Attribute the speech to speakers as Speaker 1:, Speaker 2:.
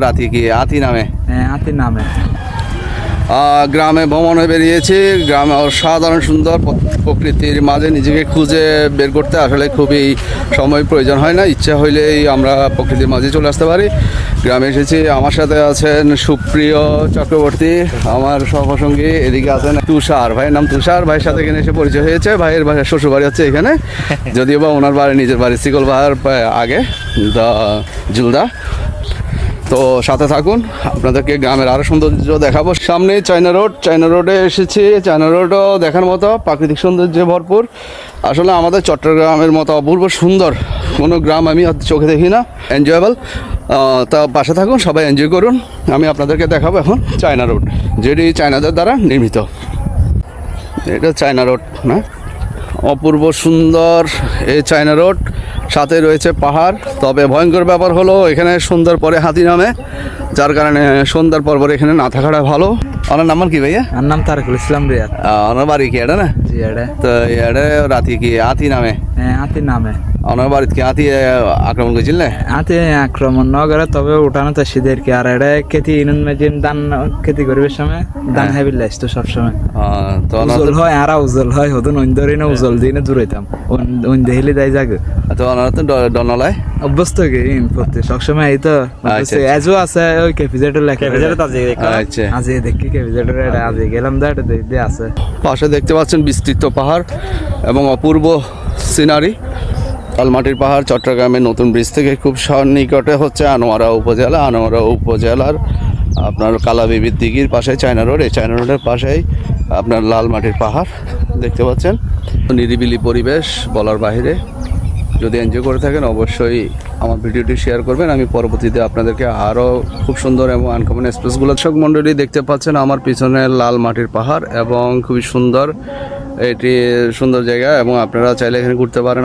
Speaker 1: রাতি কি? আতি নামে?
Speaker 2: হ্যাঁ নামে।
Speaker 1: গ্রামে ভ্রমণে বেরিয়েছি। গ্রামে অসাধারণ সুন্দর প্রকৃতির মাঝে নিজেকে খুঁজে বের করতে আসলে খুবই সময় প্রয়োজন হয় না। ইচ্ছা হইলেই আমরা প্রকৃতির মাঝে চলে আসতে পারি। গ্রামে এসেছি। আমার সাথে আছেন সুপ্রিয় চক্রবর্তী আমার সহসঙ্গী এদিকে আছেন তুষার। ভাইয়ের নাম তুষার। ভাইয়ের সাথে এখানে এসে পরিচয় হয়েছে। ভাইয়ের বাসা শ্বশুর বাড়ি হচ্ছে এখানে। যদিও বা ওনার বাড়ি নিজের বাড়ি সিকল বাহার আগে দা জুলদা। তো সাথে থাকুন, আপনাদেরকে গ্রামের আরও সৌন্দর্য দেখাবো। সামনে চায়না রোড, চায়না রোডে এসেছি। চায়না রোডও দেখার মতো, প্রাকৃতিক সৌন্দর্যে ভরপুর। আসলে আমাদের চট্টগ্রামের মতো অপূর্ব সুন্দর কোনো গ্রাম আমি চোখে দেখি না এনজয়েবল তা পাশে থাকুন, সবাই এনজয় করুন। আমি আপনাদেরকে দেখাবো এখন চায়না রোড, যেটি চায়নাদের দ্বারা নির্মিত। এটা চায়না রোড, না? অপূর্ব সুন্দর এই চায়না রোড। সাথে রয়েছে পাহাড়। তবে ভয়ঙ্কর ব্যাপার হলো এখানে সন্ধ্যার পরে হাতি নামে যার কারণে সন্ধ্যার পর পরে এখানে না থাকাটা ভালো। আমার নাম কি ভাইয়া?
Speaker 2: আর নাম তারকুল ইসলাম রিয়াদ।
Speaker 1: ওনার বাড়ি কি এটা না? তো এটা রাতি কি হাতি নামে?
Speaker 2: হ্যাঁ হাতি নামে।
Speaker 1: আমার বাড়িতে কি হাতি আক্রমণ করেছিল না?
Speaker 2: হাতি আক্রমণ ন করে তবে উঠানো তো শীতের কি আর এটা খেতি ইনুন মেজিন ধান খেতি করবে সময় ধান হেবি লাইস তো সবসময়
Speaker 1: আহ, তো
Speaker 2: উজল হয় আর উজল হয় হদুন ওইন ধরে না উজল দিয়ে না দূরাইতাম। ওইন দেখিলে দেয় যাগে
Speaker 1: তো ওনারা তো ডনলায়?
Speaker 2: অভ্যস্ত কি ইন প্রতি সবসময় এই তো।
Speaker 1: আচ্ছা,
Speaker 2: এজও আছে ওই ক্যাপিজেটের লেখা।
Speaker 1: আচ্ছা।
Speaker 2: আজি দেখি ক্যাপিজেটের এটা আজি গেলাম দা এটা দেখতে আছে।
Speaker 1: পাশে দেখতে পাচ্ছেন বিস্তৃত পাহাড় এবং অপূর্ব সিনারি। আলমাটির পাহাড়, চট্টগ্রামের নতুন ব্রিজ থেকে খুব নিকটে হচ্ছে আনোয়ারা উপজেলা। আনোয়ারা উপজেলার আপনার কালাবিবির দিঘির পাশে চায়না রোড। এই চায়না রোডের পাশেই আপনার লাল মাটির পাহাড়, দেখতে পাচ্ছেন? নিরিবিলি পরিবেশ বলার বাইরে যদি এনজয় করে থাকেন, অবশ্যই আমার ভিডিওটি শেয়ার করবেন। আমি পরবর্তীতে আপনাদেরকে আরও খুব সুন্দর এবং আনকমন স্পেসগুলো দর্শক মণ্ডলী দেখতে পাচ্ছেন। আমার পিছনে লাল মাটির পাহাড় এবং খুবই সুন্দর এটি সুন্দর জায়গা এবং আপনারা চাইলে এখানে ঘুরতে পারেন।